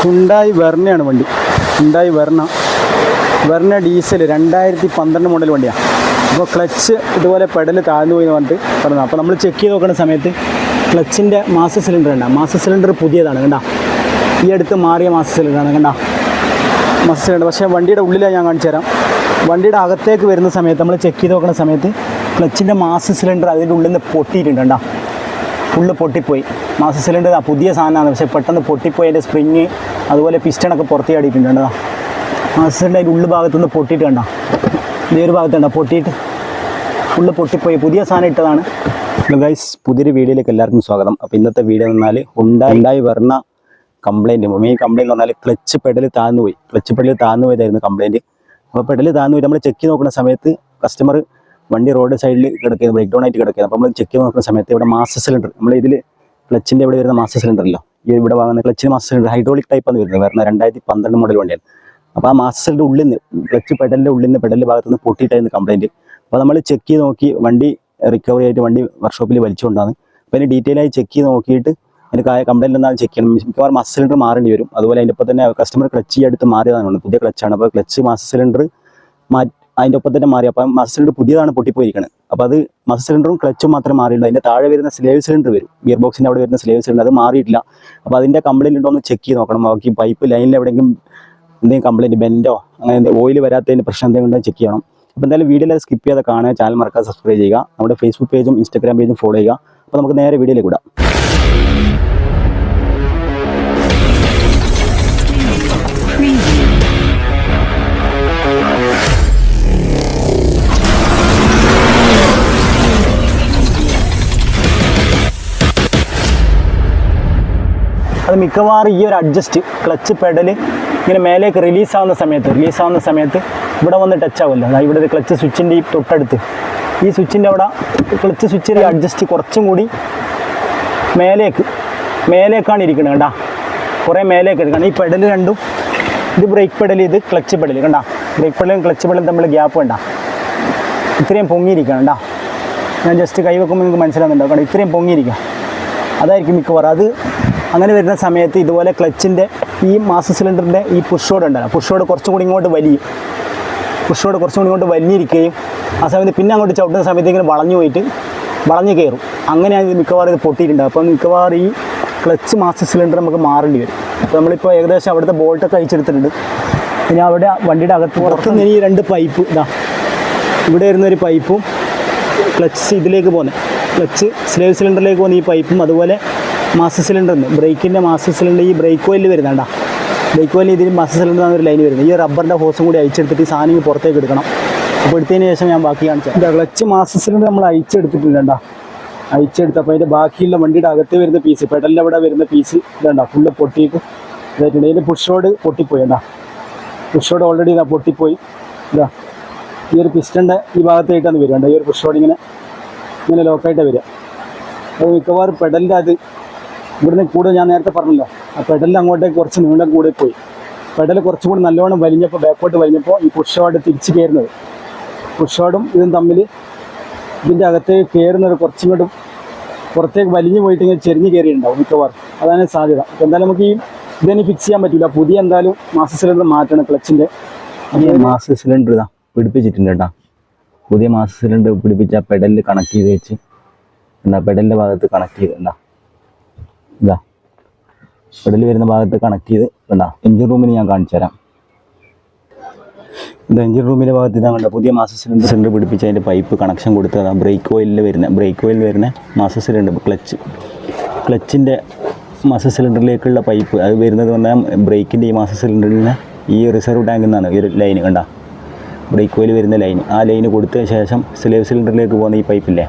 Hyundai വെർണയാണ് വണ്ടി. Hyundai Verna Verna diesel രണ്ടായിരത്തി പന്ത്രണ്ട് മോഡൽ വണ്ടിയാണ് അപ്പോൾ ക്ലച്ച് ഇതുപോലെ പെഡൽ താഴ്ന്നു പോയി എന്ന് പറഞ്ഞിട്ട് പറഞ്ഞു അപ്പോൾ നമ്മൾ ചെക്ക് ചെയ്ത് നോക്കുന്ന സമയത്ത് ക്ലച്ചിന്റെ മാസ്റ്റർ സിലിണ്ടർ ഉണ്ട് മാസ്റ്റർ സിലിണ്ടർ പുതിയതാണ് കണ്ട? ഈ അടുത്ത് മാറിയ മാസ്റ്റർ സിലിണ്ടറാണ് കണ്ട? മാസ്റ്റർ സിലിണ്ടർ പക്ഷേ വണ്ടിയുടെ ഉള്ളിലാണ് ഞാൻ കാണിച്ചു തരാം. വണ്ടിയുടെ അകത്തേക്ക് വരുന്ന സമയത്ത് നമ്മൾ ചെക്ക് ചെയ്ത് നോക്കുന്ന സമയത്ത് ക്ലച്ചിന്റെ മാസ്റ്റർ സിലിണ്ടർ അതിന്റെ ഉള്ളിൽ നിന്ന് പൊട്ടിയിട്ടുണ്ട് കണ്ട? ഫുള്ള് പൊട്ടിപ്പോയി. മാസ്റ്റർ സിലിണ്ടർ പുതിയ സാധനമാണ്. പക്ഷേ പെട്ടെന്ന് പൊട്ടിപ്പോയി അതിന്റെ സ്പ്രിങ് അതുപോലെ പിസ്റ്റണൊക്കെ പുറത്തേ കണ്ടോ? മാസ്റ്റർ സിലിണ്ടർ ഉള്ളു ഭാഗത്തുനിന്ന് പൊട്ടിയിട്ട് കണ്ടോ? ഇതേ ഒരു ഭാഗത്തുണ്ടോ പൊട്ടിയിട്ട് ഉള്ളു പൊട്ടിപ്പോയി. പുതിയ സാധനം ഇട്ടതാണ്. ഗൈസ് പുതിയൊരു വീഡിയോയിലേക്ക് എല്ലാവർക്കും സ്വാഗതം. അപ്പോൾ ഇന്നത്തെ വീഡിയോ എന്ന് പറഞ്ഞാൽ ഉണ്ടായി ഉണ്ടായി വരുന്ന കംപ്ലൈന്റ് മെയിൻ കംപ്ലൈന്റ് എന്ന് പറഞ്ഞാൽ ക്ലച്ച് പെഡൽ താഴ്ന്നു പോയി. ക്ലച്ച് പെഡൽ താഴ്ന്നു പോയതായിരുന്നു കംപ്ലൈന്റ് അപ്പോൾ പെഡൽ താഴ്ന്നു പോയി. നമ്മൾ ചെക്ക് നോക്കുന്ന സമയത്ത് കസ്റ്റമർ വണ്ടി റോഡ് സൈഡിൽ കിടക്കുന്നത് ബ്രേക്ക് ഡൗൺ ആയിട്ട് കിടക്കുന്നത് അപ്പോൾ നമ്മൾ ചെക്ക് നോക്കുന്ന സമയത്ത് ഇവിടെ മാസ്റ്റർ സിലിണ്ടർ നമ്മൾ ഇതിൽ ക്ലച്ചിന്റെ ഇവിടെ വരുന്ന മാസ്റ്റർ സിലിണ്ടർ അല്ലോ ഈ ഇവിടെ വാങ്ങുന്ന ക്ലച്ചിന് മാസ്റ്റർ സിലിണ്ടർ ഹൈഡ്രോളിക് ടൈപ്പ് ആണ് വരുന്നത്. വരുന്ന രണ്ടായിരത്തി പന്ത്രണ്ട് മോഡൽ വണ്ടിയാണ്. അപ്പോൾ ആ മാസ്റ്റർ സിലിണ്ടർ ഉള്ളിൽ നിന്ന് ക്ലച്ച് പെഡലിന്റെ ഉള്ളിൽ നിന്ന് പെഡലിന്റെ ഭാഗത്ത് നിന്ന് പൊട്ടിയിട്ടായിരുന്നു കംപ്ലൈന്റ് അപ്പോൾ നമ്മൾ ചെക്ക് ചെയ്ത് നോക്കി വണ്ടി റിക്കവറി ആയിട്ട് വണ്ടി വർക്ക്ഷോപ്പിൽ വലിച്ചുകൊണ്ടാണ്. അപ്പോൾ അതിന് ഡീറ്റെയിൽ ആയി ചെക്ക് ചെയ്ത് നോക്കിയിട്ട് അതിന് കംപ്ലൈന്റ് എന്താണ് ചെക്ക് ചെയ്യണം. മിക്കവാറും മാസ്റ്റർ സിലിണ്ടർ മാറേണ്ടി വരും. അതുപോലെ അതിന്റെ ഒപ്പം തന്നെ കസ്റ്റമർ ക്ലച്ച് അടുത്ത് മാറിയതാണ്. പുതിയ ക്ലച്ചാണ് അപ്പോൾ ക്ലച്ച് മാസ്റ്റർ സിലിണ്ടർ മാറ്റി അതിന്റെ ഒപ്പം തന്നെ മാറി. അപ്പം മാസ്റ്റർ സിലിണ്ടർ പുതിയതാണ് പൊട്ടിപ്പോയിരിക്കുന്നത് അപ്പോൾ അത് മാസ്റ്റർ സിലിണ്ടറും ക്ലച്ചും മാത്രമേ മാറിയുള്ളൂ. അതിന്റെ താഴെ വരുന്ന സ്ലേവ് സിലിണ്ടർ വരും. ഗിയർ ബോക്സിന്റെ അവിടെ വരുന്ന സ്ലേവ് സിലിണ്ടർ അത് മാറിയിട്ടില്ല. അപ്പോൾ അതിന്റെ കംപ്ലൈന്റ് ഉണ്ടോ എന്ന് ചെക്ക് ചെയ്ത് നോക്കണം. ബാക്കി പൈപ്പ് ലൈനിൽ എവിടെയെങ്കിലും എന്തെങ്കിലും കംപ്ലൈന്റ് ബെൻഡോ അങ്ങനെ ഓയിൽ വരാത്തതിന്റെ പ്രശ്നം എന്തെങ്കിലും ഉണ്ടോ ചെക്ക് ചെയ്യണം. അപ്പോൾ എന്തായാലും വീഡിയോ സ്കിപ്പ് ചെയ്യാതെ കാണുക. ചാനൽ മറക്കാതെ സബ്സ്ക്രൈബ് ചെയ്യുക. നമ്മുടെ ഫേസ്ബുക്ക് പേജും ഇൻസ്റ്റാഗ്രാം പേജും ഫോളോ ചെയ്യുക. അപ്പോൾ നമുക്ക് നേരെ വീഡിയോയിലേക്ക് വിടാം. അത് മിക്കവാറും ഈ ഒരു അഡ്ജസ്റ്റ് ക്ലച്ച് പെഡൽ ഇങ്ങനെ മേലേക്ക് റിലീസ് ആവുന്ന സമയത്ത് റിലീസ് ആവുന്ന സമയത്ത് ഇവിടെ വന്ന് ടച്ച് ആവില്ല അതായത് ഇവിടെ ക്ലച്ച് സ്വിച്ചിന്റെ ഈ തൊട്ടടുത്ത്. ഈ സ്വിച്ചിന്റെ അവിടെ ക്ലച്ച് സ്വിച്ചിന്റെ അഡ്ജസ്റ്റ് കുറച്ചും കൂടി മേലേക്ക് മേലേക്കാണ് ഇരിക്കുന്നത് കണ്ടാ. കുറേ മേലേക്ക് എടുക്കണം ഈ പെഡൽ രണ്ടും ഇത് ബ്രേക്ക് പെഡൽ ഇത് ക്ലച്ച് പെഡൽ കണ്ടാ. ബ്രേക്ക് പെഡലും ക്ലച്ച് പെഡലും തമ്മിൽ ഗ്യാപ്പ് വേണ്ട ഇത്രയും പൊങ്ങിയിരിക്കണം കണ്ടാ. ഞാൻ ജസ്റ്റ് കൈ വെക്കുമ്പോൾ നിങ്ങൾക്ക് മനസ്സിലാകുന്നുണ്ടോ കാരണം ഇത്രയും പൊങ്ങിയിരിക്കുക അതായിരിക്കും മിക്കവാറും. അത് അങ്ങനെ വരുന്ന സമയത്ത് ഇതുപോലെ ക്ലച്ചിന്റെ ഈ മാസ്റ്റർ സിലിണ്ടറിന്റെ ഈ പുഷോഡ് ഉണ്ടല്ലോ. പുഷോഡ് കുറച്ചും കൂടി ഇങ്ങോട്ട് വലിയും. പുഷോഡ് കുറച്ചും കൂടി ഇങ്ങോട്ട് വലിഞ്ഞിരിക്കുകയും ആ സമയത്ത് പിന്നെ അങ്ങോട്ട് ചവിട്ടുന്ന സമയത്ത് ഇങ്ങനെ വളഞ്ഞു പോയിട്ട് വളഞ്ഞു കയറും. അങ്ങനെയാണ് ഇത് മിക്കവാറും ഇത് പൊട്ടിയിട്ടുണ്ടാകും അപ്പം മിക്കവാറും ഈ ക്ലച്ച് മാസ്റ്റർ സിലിണ്ടർ നമുക്ക് മാറേണ്ടി വരും. അപ്പോൾ നമ്മളിപ്പോൾ ഏകദേശം അവിടുത്തെ ബോൾട്ടൊക്കെ അയച്ചെടുത്തിട്ടുണ്ട് പിന്നെ അവിടെ വണ്ടിയുടെ അകത്ത് പുറത്തുനിന്ന് ഈ രണ്ട് പൈപ്പ് ഇതാ ഇവിടെ വരുന്ന ഒരു പൈപ്പും ക്ലച്ച് ഇതിലേക്ക് പോകുന്നത് ക്ലച്ച് സ്ലേവ് സിലിണ്ടറിലേക്ക് പോകുന്ന ഈ പൈപ്പും അതുപോലെ മാസ്റ്റർ സിലിണ്ടറിന് ബ്രേക്കിന്റെ മാസ്റ്റർ സിലിണ്ടർ ഈ ബ്രേക്ക് ഓയിൽ വരുന്നതാണ്ടാ. ബ്രേക്ക് ഓയിൽ ഇതിൽ മാസ്റ്റർ സിലിണ്ടർ ഒരു ലൈൻ വരുന്നത്. ഈ റബ്ബറിന്റെ ഹോസും കൂടി അയച്ചെടുത്തിട്ട് ഈ സാധനം പുറത്തേക്ക് എടുക്കണം. അപ്പോൾ എടുത്തതിന് ശേഷം ഞാൻ ബാക്കി കാണിച്ചത് ക്ലച്ച് മാസ്റ്റർ സിലിണ്ടർ നമ്മൾ അയച്ചെടുത്തിട്ടില്ല അയച്ചെടുത്തപ്പോൾ അതിന്റെ ബാക്കിയുള്ള വണ്ടിയുടെ അകത്ത് വരുന്ന പീസ് പെഡലിന്റെ അവിടെ വരുന്ന പീസ് ഇതാണ്ടാ? ഫുള്ള് പൊട്ടിയിട്ട് ഇതായിട്ടുണ്ട്. ഇതിന്റെ പുഷ് റോഡ് പൊട്ടിപ്പോയി. എന്താ പുഷ് റോഡ് ഓൾറെഡി ഇതാ പൊട്ടിപ്പോയി. ഇതാ. ഈ ഒരു പിസ്റ്റന്റെ ഈ ഭാഗത്തായിട്ടാണ് വരിക? ഈ ഒരു പുഷ് റോഡ് ഇങ്ങനെ ഇങ്ങനെ ലോക്കായിട്ടാണ് വരിക. അത് മിക്കവാറും പെഡലിന്റെ അത് ഇവിടുന്ന് കൂടുതൽ ഞാൻ നേരത്തെ പറഞ്ഞല്ലോ ആ പെഡലിൽ അങ്ങോട്ടേക്ക് കുറച്ച് നീളം കൂടെ പോയി പെഡൽ കുറച്ചും കൂടി നല്ലോണം വലിഞ്ഞപ്പോൾ ബാക്കോട്ട് വലിഞ്ഞപ്പോൾ ഈ പുഷോട് തിരിച്ച് കയറുന്നത്. പുഷോടും ഇതും തമ്മിൽ ഇതിന്റെ അകത്തേക്ക് കയറുന്നത് കൂടി പുറത്തേക്ക് വലിഞ്ഞു പോയിട്ട് ഇങ്ങനെ ചെരിഞ്ഞ് കയറിയിട്ടുണ്ടാവും മിക്കവാറും. അതാണ് സാധ്യത. എന്തായാലും നമുക്ക് ഈ ഇതിന് ഫിക്സ് ചെയ്യാൻ പറ്റില്ല പുതിയ എന്തായാലും മാസ്റ്റർ സിലിണ്ടർ മാറ്റണം ക്ലച്ചിന്റെ മാസ്റ്റർ സിലിണ്ടർ ഇതാ പിടിപ്പിച്ചിട്ടുണ്ട് കേട്ടോ. പുതിയ മാസ്റ്റർ സിലിണ്ടർ പിടിപ്പിച്ച പെഡലിൽ കണക്ട് ചെയ്ത് വെച്ച് എന്താ പെഡലിന്റെ ഭാഗത്ത് കണക്ട് ചെയ്ത് എന്താ ഇതാ. പെഡൽ വരുന്ന ഭാഗത്ത് കണക്ട് ചെയ്ത് എന്താ എഞ്ചിൻ റൂമിന് ഞാൻ കാണിച്ചു തരാം. ഇത് എഞ്ചിൻ റൂമിന്റെ ഭാഗത്ത് ഇതാ കണ്ട. പുതിയ മാസ്റ്റർ സിലിണ്ടർ സിലിണ്ടർ പിടിപ്പിച്ച് അതിന്റെ പൈപ്പ് കണക്ഷൻ കൊടുത്ത് അതാ ബ്രേക്ക് ഓയിലിൽ വരുന്ന. ബ്രേക്ക് ഓയിൽ വരുന്ന മാസ്റ്റർ സിലിണ്ടർ ക്ലച്ച് ക്ലച്ചിന്റെ മാസ്റ്റർ സിലിണ്ടറിലേക്കുള്ള പൈപ്പ് അത് വരുന്നത് പറഞ്ഞാൽ ബ്രേക്കിന്റെ ഈ മാസ്റ്റർ സിലിണ്ടറിന് ഈ റിസർവ് ടാങ്കിൽ നിന്നാണ് ഈ ഒരു ലൈൻ കണ്ട. ബ്രേക്ക് ഓയിൽ വരുന്ന ലൈൻ ആ ലൈന് കൊടുത്ത ശേഷം സ്ലേവ് സിലിണ്ടറിലേക്ക് പോകുന്ന ഈ പൈപ്പില്ലേ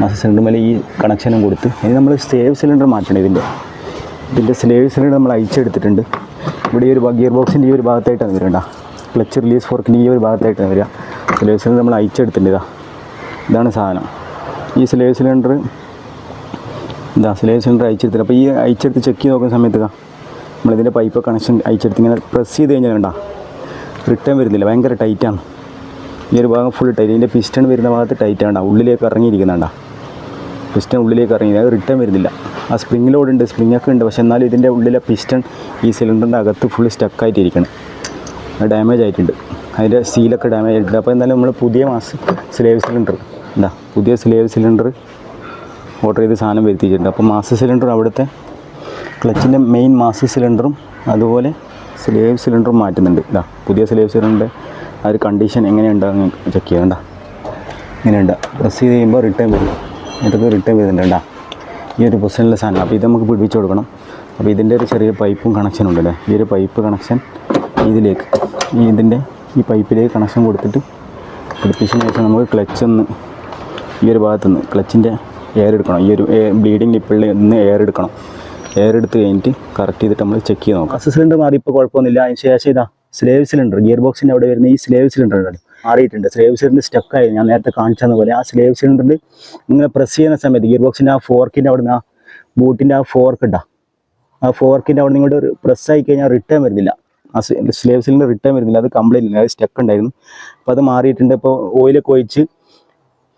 മാസ്റ്റർ സിലിണ്ടർ ഈ കണക്ഷനും കൊടുത്ത്. ഇനി നമ്മൾ സേവ് സിലിണ്ടർ മാറ്റണം ഇതിന്റെ ഇതിന്റെ സ്ലേവ് സിലിണ്ടർ നമ്മൾ അയച്ചെടുത്തിട്ടുണ്ട് ഇവിടെ ഈ ഒരു ഗിയർ ബോക്സിന്റെ ഈ ഒരു ഭാഗത്തായിട്ടാണ് വരേണ്ട ക്ലച്ച് റിലീസ് ഫോർക്കിന്റെ ഈ ഒരു ഭാഗത്തായിട്ടാണ് വരിക. സ്ലേവ് സിലിണ്ടർ നമ്മൾ അയച്ചെടുത്തിട്ടുണ്ട് ഇതാ. ഇതാണ് സാധനം. ഈ സ്ലേവ് സിലിണ്ടർ ഇതാ സ്ലേവ് സിലിണ്ടർ അയച്ചെടുത്തിട്ട് അപ്പോൾ ഈ അയച്ചെടുത്ത് ചെക്ക് ചെയ്ത് നോക്കുന്ന സമയത്ത് ഇതാ നമ്മളിതിന്റെ പൈപ്പ് കണക്ഷൻ അയച്ചെടുത്ത് ഇങ്ങനെ പ്രസ് ചെയ്ത് കഴിഞ്ഞാൽ വേണ്ട റിട്ടേൺ വരുന്നില്ല. ഭയങ്കര ടൈറ്റാണ് ഈ ഒരു ഭാഗം ഫുൾ ടൈറ്റ് ഇതിന്റെ പിസ്റ്റൺ വരുന്ന ഭാഗത്ത് ടൈറ്റാണ് ഉള്ളിലേക്ക് ഇറങ്ങിയിരിക്കുന്നുണ്ട പിസ്റ്റൺ ഉള്ളിലേക്ക് ഇറങ്ങി. അത് റിട്ടേൺ വരുന്നില്ല. ആ സ്പ്രിങ് ലോഡ് ഉണ്ട് സ്പ്രിംഗ് ഒക്കെ ഉണ്ട്. പക്ഷേ എന്നാലും ഇതിന്റെ ഉള്ളിലെ പിസ്റ്റൺ ഈ സിലിണ്ടറിന്റെ അകത്ത് ഫുൾ സ്റ്റക്ക് ആയിട്ടിരിക്കണം. ഇരിക്കണം ഡാമേജ് ആയിട്ടുണ്ട്. അതിന്റെ സീലൊക്കെ ഡാമേജ് ആയിട്ടുണ്ട്. അപ്പോൾ എന്തായാലും നമ്മൾ പുതിയ മാസ് സ്ലേവ് സിലിണ്ടർ എന്താ പുതിയ സ്ലേവ് സിലിണ്ടർ ഓർഡർ ചെയ്ത് സാധനം വരുത്തിയിട്ടുണ്ട്. അപ്പോൾ മാസ് സിലിണ്ടർ അവിടുത്തെ ക്ലച്ചിന്റെ മെയിൻ മാസ് സിലിണ്ടറും അതുപോലെ സ്ലേവ് സിലിണ്ടറും മാറ്റുന്നുണ്ട്. ഇതാ പുതിയ സ്ലേവ് സിലിണ്ടറിന്റെ ആ ഒരു കണ്ടീഷൻ എങ്ങനെയുണ്ടാകും ചെക്ക് ചെയ്യണ്ട ഇങ്ങനെയുണ്ട്. പ്രസ് ചെയ്ത് കഴിയുമ്പോൾ റിട്ടേൺ വരും. ഇതൊക്കെ റിട്ടേൺ ചെയ്തിട്ടുണ്ട് കേട്ടോ ഈ ഒരു പൊസിഷനിലെ സാധനം അപ്പോൾ ഇത് നമുക്ക് പിടിപ്പിച്ച് കൊടുക്കണം അപ്പോൾ ഇതിന്റെ ഒരു ചെറിയ പൈപ്പും കണക്ഷനും ഉണ്ടല്ലേ ഈ ഒരു പൈപ്പ് കണക്ഷൻ ഇതിലേക്ക് ഇതിന്റെ ഈ പൈപ്പിലേക്ക് കണക്ഷൻ കൊടുത്തിട്ട് പിടിപ്പിച്ചതിന് ശേഷം നമുക്ക് ക്ലച്ച് ഒന്ന് ഈ ഒരു ഭാഗത്തുനിന്ന് ക്ലച്ചിന്റെ എയർ എടുക്കണം ഈ ഒരു ബ്ലീഡിങ് ലിപ്പിളിൽ നിന്ന് എയർ എടുക്കണം എയർ എടുത്ത് കഴിഞ്ഞിട്ട് കറക്റ്റ് ചെയ്തിട്ട് നമ്മൾ ചെക്ക് ചെയ്ത് നോക്കാം സിലിണ്ടർ മാറി ഇപ്പോൾ കുഴപ്പമൊന്നുമില്ല അതിന് ശേഷം ഇതാ സ്ലേവ് സിലിണ്ടർ ഗിയർ ബോക്സിന്റെ അവിടെ വരുന്ന ഈ സ്ലേവ് സിലിണ്ടർ ഉണ്ടല്ലോ മാറിയിട്ടുണ്ട്. സ്ലേവ് സിലിണ്ടർ സ്റ്റക്കായി ഞാൻ നേരത്തെ കാണിച്ചെന്ന പോലെ ആ സ്ലേവ് സിലിണ്ടറിൽ ഇങ്ങനെ പ്രസ് ചെയ്യുന്ന സമയത്ത് ഗിയർ ബോക്സിന്റെ ആ ഫോർക്കിന്റെ അവിടെ നിന്ന് ആ ബൂട്ടിന്റെ ആ ഫോർക്ക് ഉണ്ടാ ആ ഫോർക്കിന്റെ അവിടെ നിങ്ങളുടെ ഒരു പ്രസ് ആയി കഴിഞ്ഞാൽ റിട്ടേൺ വരുന്നില്ല. ആ സ്ലേവ് സിലിണ്ടർ റിട്ടേൺ വരുന്നില്ല. അത് കംപ്ലൈന്റ് ഇല്ല. അത് സ്റ്റക്ക് ഉണ്ടായിരുന്നു. അപ്പോൾ അത് മാറിയിട്ടുണ്ട്. ഇപ്പോൾ ഓയിലൊക്കെ ഒഴിച്ച്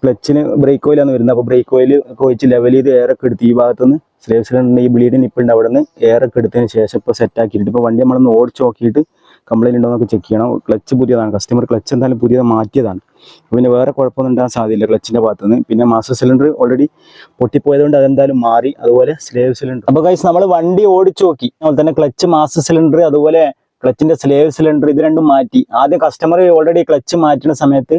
ക്ലച്ചിന് ബ്രേക്ക് ഓയിലാണ് വരുന്നത്. അപ്പോൾ ബ്രേക്ക് ഓയിൽ ഒക്കെ ഒഴിച്ച് ലെവൽ ചെയ്ത് എയറൊക്കെ എടുത്ത് ഈ ഭാഗത്തുനിന്ന് സ്ലേവ് സിലിണ്ടറിന്റെ ഈ ബ്ലീഡിങ് ഉണ്ട് അവിടെ നിന്ന് എയറൊക്കെ എടുത്തതിന് ശേഷം ഇപ്പോൾ സെറ്റ് ആക്കിയിട്ടുണ്ട്. ഇപ്പോൾ വണ്ടി നമ്മളൊന്ന് ഓടിച്ച് നോക്കിയിട്ട് കംപ്ലൈന്റ് ഉണ്ടോ എന്നൊക്കെ ചെക്ക് ചെയ്യണം. ക്ലച്ച് പുതിയതാണ്. കസ്റ്റമർ ക്ലച്ച് എന്തായാലും പുതിയത് മാറ്റിയതാണ്. പിന്നെ വേറെ കുഴപ്പമൊന്നും ഉണ്ടാകാൻ സാധ്യതയില്ല ക്ലച്ചിന്റെ ഭാഗത്ത് നിന്ന് പിന്നെ മാസ്റ്റർ സിലിണ്ടർ ഓൾറെഡി പൊട്ടിപ്പോയതുകൊണ്ട് അതെന്തായാലും മാറി. അതുപോലെ സ്ലേവ് സിലിണ്ടർ അപ്പോൾ കഴിച്ച് നമ്മൾ വണ്ടി ഓടിച്ചു നോക്കി. അതുപോലെ തന്നെ ക്ലച്ച് മാസ്റ്റർ സിലിണ്ടർ അതുപോലെ ക്ലച്ചിന്റെ സ്ലേവ് സിലിണ്ടർ ഇത് രണ്ടും മാറ്റി. ആദ്യം കസ്റ്റമർ ഓൾറെഡി ക്ലച്ച് മാറ്റുന്ന സമയത്ത്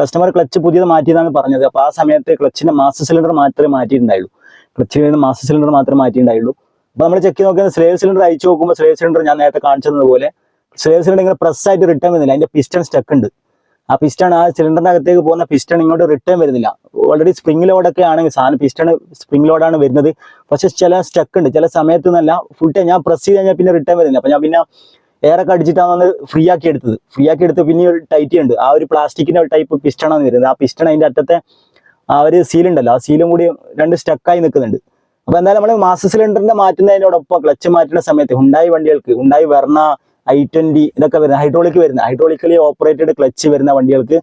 കസ്റ്റമർ ക്ലച്ച് പുതിയത് മാറ്റിയതാണ് പറഞ്ഞത്. അപ്പോൾ ആ സമയത്ത് ക്ലച്ചിന്റെ മാസ്റ്റർ സിലിണ്ടർ മാത്രമേ മാറ്റിയിട്ടുണ്ടായുള്ളൂ. ക്ലച്ചിൽ നിന്ന് മാസ്റ്റർ സിലിണ്ടർ മാത്രമേ മാറ്റിയിട്ടുണ്ടായുള്ളൂ. അപ്പോൾ നമ്മൾ ചെക്ക് നോക്കിയാൽ സ്ലേവ് സിലിണ്ടർ അയച്ചു നോക്കുമ്പോൾ സ്ലേവ് സിലിണ്ടർ ഞാൻ നേരത്തെ കാണിച്ചതുപോലെ സ്ലേവ് സിലിണ്ടർ ഇങ്ങനെ പ്രസ് ആയിട്ട് റിട്ടേൺ വരുന്നില്ല. അതിന്റെ പിസ്റ്റൺ സ്റ്റക്ക് ഉണ്ട്. ആ പിസ്റ്റൺ ആ സിലിണ്ടറിന്റെ അകത്തേക്ക് പോകുന്ന പിസ്റ്റൺ ഇങ്ങോട്ട് റിട്ടേൺ വരുന്നില്ല. ഓൾറെഡി സ്പ്രിംഗ് ലോഡൊക്കെ ആണെങ്കിൽ സാധനം പിസ്റ്റൺ സ്പ്രിംഗ് ലോഡാണ് വരുന്നത്. പക്ഷെ ചില സ്റ്റക്ക് ഉണ്ട്. ചില സമയത്ത് നിന്നല്ല ഫുൾ ടൈം ഞാൻ പ്രസ് ചെയ്ത് കഴിഞ്ഞാൽ പിന്നെ റിട്ടേൺ വരുന്നില്ല. അപ്പൊ ഞാൻ പിന്നെ എയറൊക്കെ അടിച്ചിട്ടാണ് ഫ്രീ ആക്കി എടുത്തത്. ഫ്രീ ആക്കി എടുത്ത് പിന്നെ ഒരു ടൈറ്റ് ഉണ്ട്. ആ ഒരു പ്ലാസ്റ്റിക്കിന്റെ ടൈപ്പ് പിസ്റ്റൺ ആണ് വരുന്നത്. ആ പിസ്റ്റൺ അതിന്റെ അറ്റത്തെ ആ ഒരു സീൽ ഉണ്ടല്ലോ. ആ സീലും കൂടി രണ്ട് സ്റ്റക്കായി നിൽക്കുന്നുണ്ട്. അപ്പൊ എന്തായാലും നമ്മൾ മാസ്റ്റർ സിലിണ്ടറിന്റെ മാറ്റുന്നതിനോടൊപ്പം ക്ലച്ച് മാറ്റുന്ന സമയത്ത് ഉണ്ടായി വണ്ടികൾക്ക് ഉണ്ടായി വെർണ ഐ ട്വന്റി ഇതൊക്കെ വരുന്ന ഹൈഡ്രോളിക് വരുന്ന. ഹൈഡ്രോളിക്കലി ഓപ്പറേറ്റഡ് ക്ലച്ച് വരുന്ന വണ്ടികൾക്ക്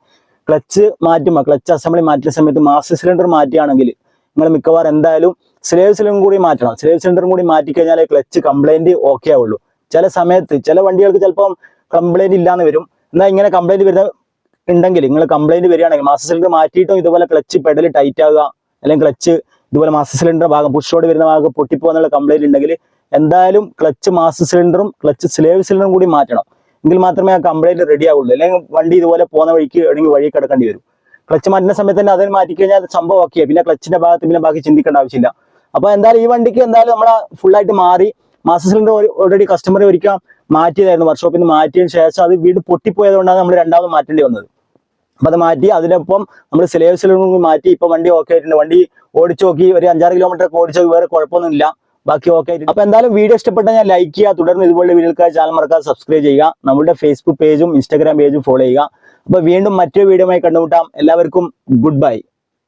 ക്ലച്ച് മാറ്റുമ്പോൾ ക്ലച്ച് അസംബ്ലി മാറ്റുന്ന സമയത്ത് മാസ്റ്റർ സിലിണ്ടർ മാറ്റുകയാണെങ്കിൽ നിങ്ങൾ മിക്കവാറും എന്തായാലും സ്ലേവ് സിലിണ്ടർ കൂടി മാറ്റണം. സ്ലേവ് സിലിണ്ടറും കൂടി മാറ്റി കഴിഞ്ഞാൽ ക്ലച്ച് കംപ്ലൈന്റ് ഓക്കെ ആവുള്ളൂ. ചില സമയത്ത് ചില വണ്ടികൾക്ക് ചിലപ്പം കംപ്ലൈന്റ് ഇല്ലാന്ന് വരും. എന്നാൽ ഇങ്ങനെ കംപ്ലൈന്റ് വരുന്ന ഉണ്ടെങ്കിൽ നിങ്ങൾ കംപ്ലൈന്റ് വരികയാണെങ്കിൽ മാസ്റ്റർ സിലിണ്ടർ മാറ്റിയിട്ടും ഇതുപോലെ ക്ലച്ച് പെഡൽ ടൈറ്റ് ആകുക അല്ലെങ്കിൽ ക്ലച്ച് ഇതുപോലെ മാസ്റ്റർ സിലിണ്ടർ ഭാഗം പുഷോട് വരുന്ന ഭാഗം പൊട്ടിപ്പോകാനുള്ള കംപ്ലൈന്റ് ഉണ്ടെങ്കിൽ എന്തായാലും ക്ലച്ച് മാസ് സിലിണ്ടറും ക്ലച്ച് സ്ലേവ് സിലിണ്ടറും കൂടി മാറ്റണം. എങ്കിൽ മാത്രമേ ആ കംപ്ലൈന്റ് റെഡി ആവുള്ളൂ. അല്ലെങ്കിൽ വണ്ടി ഇതുപോലെ പോകുന്ന വഴിക്ക് അല്ലെങ്കിൽ വഴി കിടക്കേണ്ടി വരും. ക്ലച്ച് മാറ്റുന്ന സമയത്ത് തന്നെ അതിന് മാറ്റി കഴിഞ്ഞാൽ അത് സംഭവം ഓക്കെ പിന്നെ ക്ലച്ചിന്റെ ഭാഗത്ത് പിന്നെ ബാക്കി ചിന്തിക്കേണ്ട ആവശ്യമില്ല. അപ്പൊ എന്തായാലും ഈ വണ്ടിക്ക് എന്തായാലും നമ്മളെ ഫുള്ളായിട്ട് മാറി. മാസ്റ്റർ സിലിണ്ടർ ഓൾറെഡി കസ്റ്റമർ ഒരിക്കൽ മാറ്റിയതായിരുന്നു. വർക്ക്ഷോപ്പിൽ നിന്ന് മാറ്റിയതിന് ശേഷം അത് വീട് പൊട്ടിപ്പോയതുകൊണ്ടാണ് നമ്മൾ രണ്ടാമത് മാറ്റേണ്ടി വന്നത്. അപ്പൊ അത് മാറ്റി അതിനൊപ്പം നമ്മൾ സ്ലേവ് സിലിണ്ടർ മാറ്റി. ഇപ്പൊ വണ്ടി ഓക്കെ ആയിട്ടുണ്ട്. വണ്ടി ഓടിച്ചു നോക്കി. ഒരു അഞ്ചാറ് കിലോമീറ്റർ ഒക്കെ ഓടിച്ചു വേറെ കുഴപ്പമൊന്നുമില്ല. ബാക്കി ഓക്കെ ആയിട്ട് അപ്പൊ എന്തായാലും വീഡിയോ ഇഷ്ടപ്പെട്ടാൽ ഞാൻ ലൈക്ക് ചെയ്യുക തുടർന്ന് ഇതുപോലെ വീഡിയോക്കാർ ചാനൽ മറക്കാതെ സബ്സ്ക്രൈബ് ചെയ്യുക. നമ്മുടെ ഫേസ്ബുക്ക് പേജും ഇൻസ്റ്റാഗ്രാം പേജും ഫോളോ ചെയ്യുക. അപ്പൊ വീണ്ടും മറ്റൊരു വീഡിയോ ആയി കണ്ടുമുട്ടാം. എല്ലാവർക്കും ഗുഡ് ബൈ